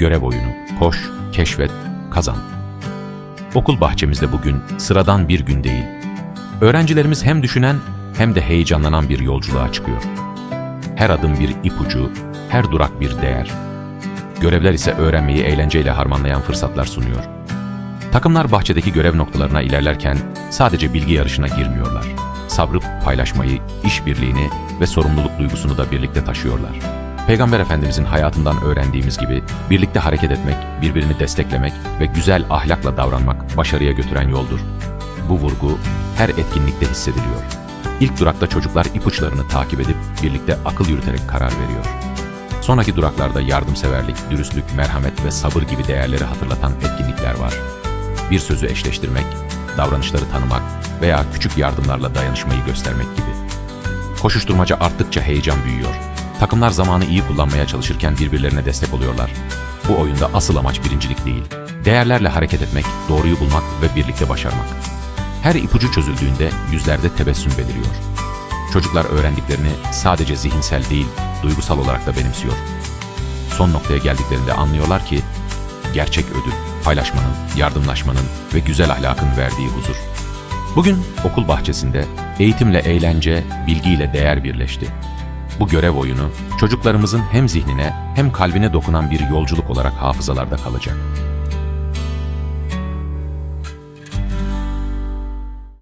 Görev oyunu, koş, keşfet, kazan. Okul bahçemizde bugün sıradan bir gün değil. Öğrencilerimiz hem düşünen hem de heyecanlanan bir yolculuğa çıkıyor. Her adım bir ipucu, her durak bir değer. Görevler ise öğrenmeyi eğlenceyle harmanlayan fırsatlar sunuyor. Takımlar bahçedeki görev noktalarına ilerlerken sadece bilgi yarışına girmiyorlar. Sabrı, paylaşmayı, işbirliğini ve sorumluluk duygusunu da birlikte taşıyorlar. Peygamber Efendimizin hayatından öğrendiğimiz gibi birlikte hareket etmek, birbirini desteklemek ve güzel ahlakla davranmak başarıya götüren yoldur. Bu vurgu her etkinlikte hissediliyor. İlk durakta çocuklar ipuçlarını takip edip birlikte akıl yürüterek karar veriyor. Sonraki duraklarda yardımseverlik, dürüstlük, merhamet ve sabır gibi değerleri hatırlatan etkinlikler var. Bir sözü eşleştirmek, davranışları tanımak veya küçük yardımlarla dayanışmayı göstermek gibi. Koşuşturmaca arttıkça heyecan büyüyor. Takımlar zamanı iyi kullanmaya çalışırken birbirlerine destek oluyorlar. Bu oyunda asıl amaç birincilik değil. Değerlerle hareket etmek, doğruyu bulmak ve birlikte başarmak. Her ipucu çözüldüğünde yüzlerde tebessüm beliriyor. Çocuklar öğrendiklerini sadece zihinsel değil, duygusal olarak da benimsiyor. Son noktaya geldiklerinde anlıyorlar ki gerçek ödül, paylaşmanın, yardımlaşmanın ve güzel ahlakın verdiği huzur. Bugün okul bahçesinde eğitimle eğlence, bilgiyle değer birleşti. Bu görev oyunu çocuklarımızın hem zihnine hem kalbine dokunan bir yolculuk olarak hafızalarda kalacak.